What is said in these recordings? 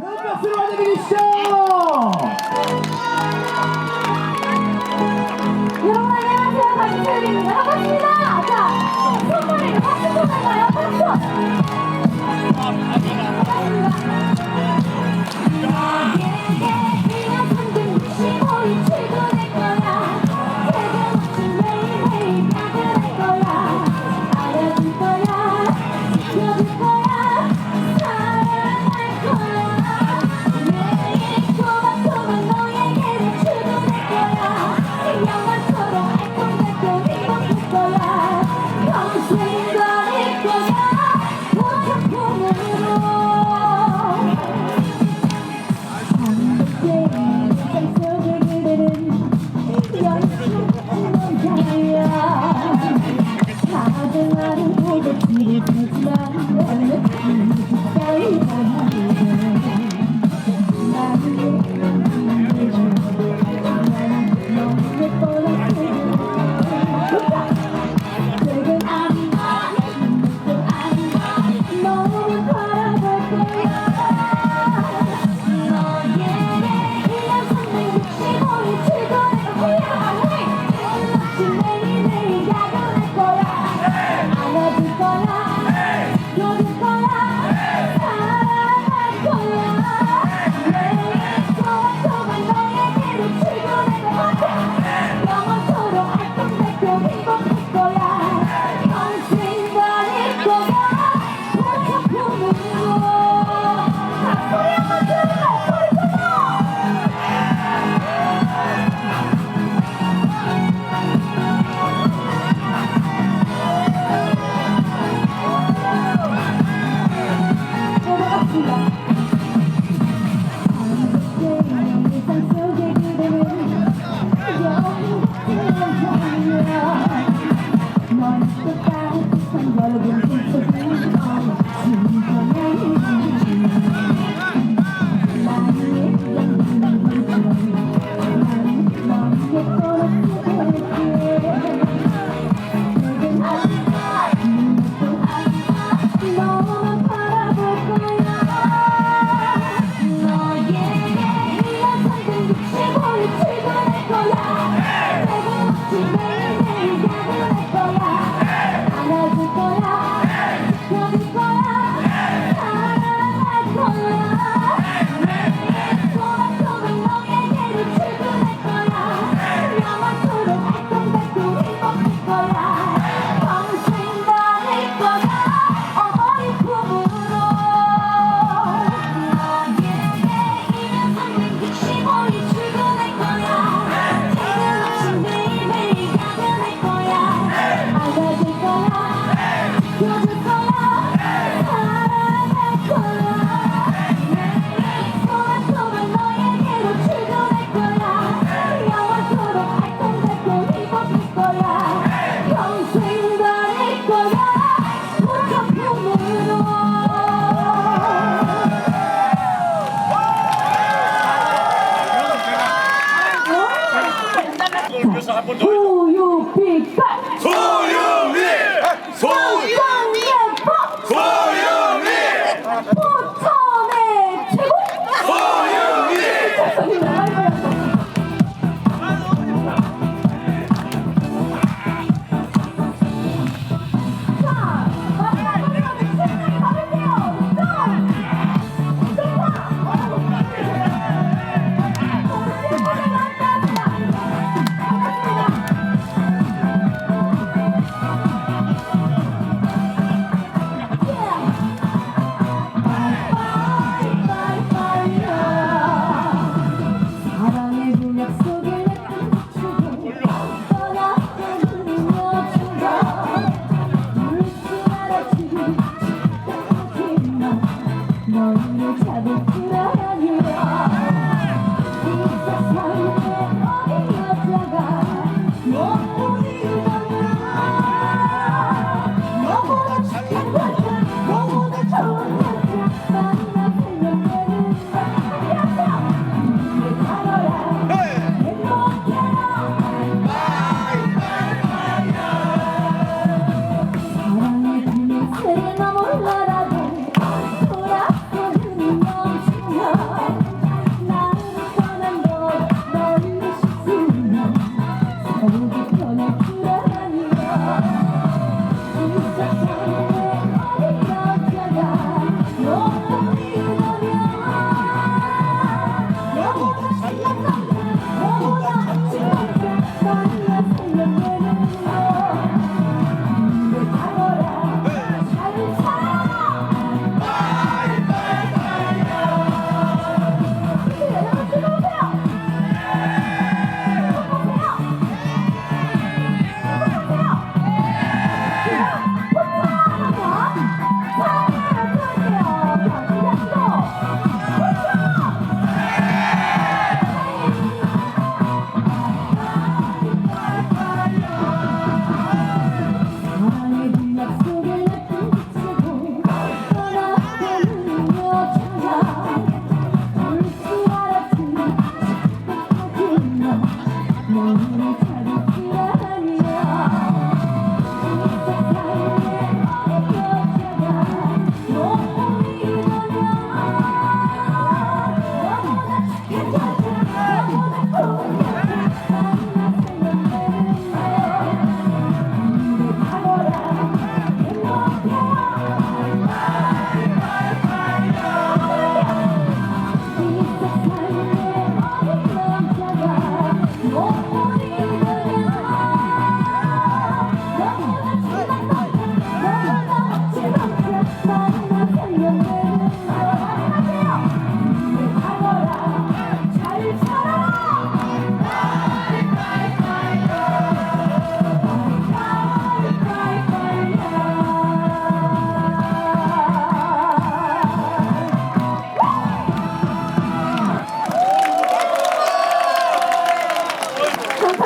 큰 박수로 환영해주시죠! 여러분 안녕하세요 박철입니다 반갑습니다 자 손머리를 박수 보내봐요 박수 I'm not afraid of you,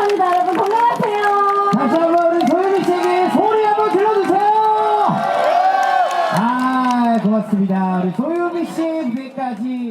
감사합니다. 여러분 건강하세요. 다시 한번 우리 소유미 씨에게 소리 한번 질러주세요. 아 고맙습니다. 우리 소유미 씨 만나봤고요.